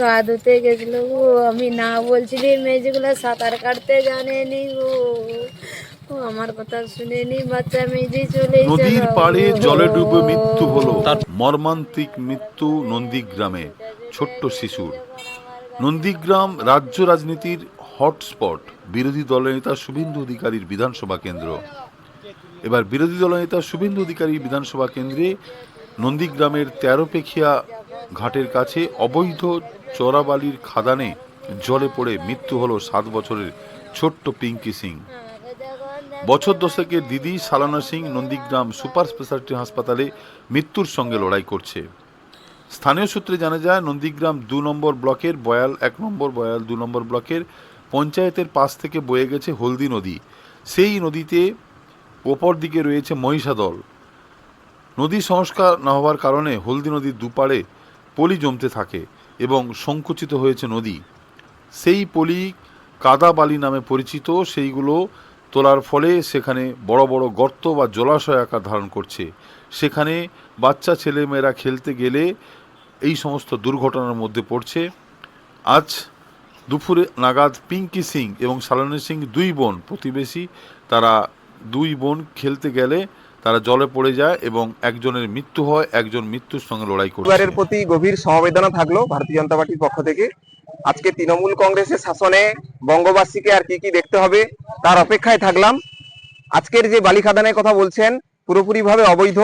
গা ধুতে গেছিল গো আমি না বলছিলি মেয়েগুলো সাঁতার কাটতে জানেনি ও আমার কথা শুনেনি বাচ্চা মেয়ে চলে নদীর পাড়ে জলে ডুবে মৃত্যু হলো। তার মর্মান্তিক মৃত্যু নন্দীগ্রামে ছোট্ট শিশুর। নন্দীগ্রাম রাজ্য রাজনীতির হটস্পট। বিরোধী দলনেতা শুভেন্দু অধিকারীর বিধানসভা কেন্দ্র। এবার বিরোধী দলনেতা শুভেন্দু অধিকারী বিধানসভা কেন্দ্রে নন্দীগ্রামের তেরোপেখিয়া ঘাটের কাছে অবৈধ চোরাবালির খাদানে জলে পড়ে মৃত্যু হলো সাত বছরের ছোট্ট পিঙ্কি সিং। বছর দশেকের দিদি সালানা সিং নন্দীগ্রাম সুপার স্পেশালিটি হাসপাতালে মৃত্যুর সঙ্গে লড়াই করছে। স্থানীয় সূত্রে জানা যায়, নন্দীগ্রাম দু নম্বর ব্লকের বয়াল এক নম্বর, বয়াল দু নম্বর ব্লকের পঞ্চায়েতের পাশ থেকে বয়ে গেছে হলদি নদী। সেই নদীতে ওপর দিকে রয়েছে মহিষাদল। নদী সংস্কার না হওয়ার কারণে হলদি নদীর দুপাড়ে পলি জমতে থাকে এবং সংকুচিত হয়েছে নদী। সেই পলি কাদা বালি নামে পরিচিত, সেইগুলো তোলার ফলে সেখানে বড় বড় গর্ত বা জলাশয় আকার ধারণ করছে। সেখানে বাচ্চা ছেলেমেয়েরা খেলতে গেলে এই সমস্ত দুর্ঘটনার মধ্যে পড়ছে। আজ দুপুরে নাগাদ পিঙ্কি সিং এবং সালানি সিং দুই বোন প্রতিবেশী, তারা দুই বোন খেলতে গেলে তারা জলে পড়ে যায় এবং একজনের মৃত্যু হয়, একজন মৃত্যুর সঙ্গে লড়াই করছে। পরিবারের প্রতি গভীর সমবেদনা থাকল ভারতীয় জনতা পার্টির পক্ষ থেকে। আজকে তৃণমূল কংগ্রেসের শাসনে বঙ্গবাসীকে আর কি কি দেখতে হবে তার অপেক্ষায় থাকলাম। আজকের যে বালি খাদানের কথা বলছেন পুরোপুরি ভাবে অবৈধ।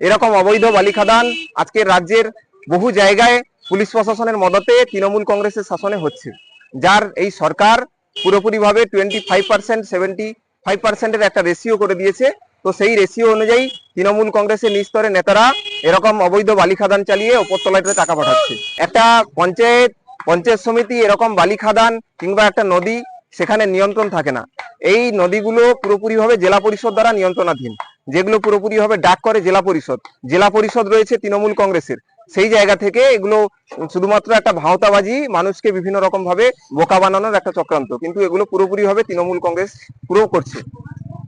এরকম অবৈধ বালি খাদান আজকের রাজ্যের বহু জায়গায় পুলিশ প্রশাসনের মদতে তৃণমূল কংগ্রেসের শাসনে হচ্ছে। যার এই সরকার পুরোপুরি ভাবে twenty five percent seventy five পার্সেন্টের একটা রেশিও করে দিয়েছে। তো সেই রেশিও অনুযায়ী তৃণমূল কংগ্রেসের নিস্তরের নেতারা এরকম অবৈধ বালি খাদান চালিয়ে ওপরতলাতে টাকা পাঠাচ্ছে। একটা পঞ্চায়েত পঞ্চায়েত সমিতি এরকম বালি খাদান কিংবা একটা নদী সেখানে নিয়ন্ত্রণ থাকে না। এই নদীগুলো পুরোপুরিভাবে জেলা পরিষদ দ্বারা নিয়ন্ত্রণাধীন, যেগুলো পুরোপুরিভাবে ডাক করে জেলা পরিষদ। জেলা পরিষদ রয়েছে তৃণমূল কংগ্রেসের। সেই জায়গা থেকে এগুলো শুধুমাত্র একটা ভাওতাবাজি, মানুষকে বিভিন্ন রকম ভাবে বোকা বানানোর একটা চক্রান্ত। কিন্তু এগুলো পুরোপুরিভাবে তৃণমূল কংগ্রেস পুরো করছে।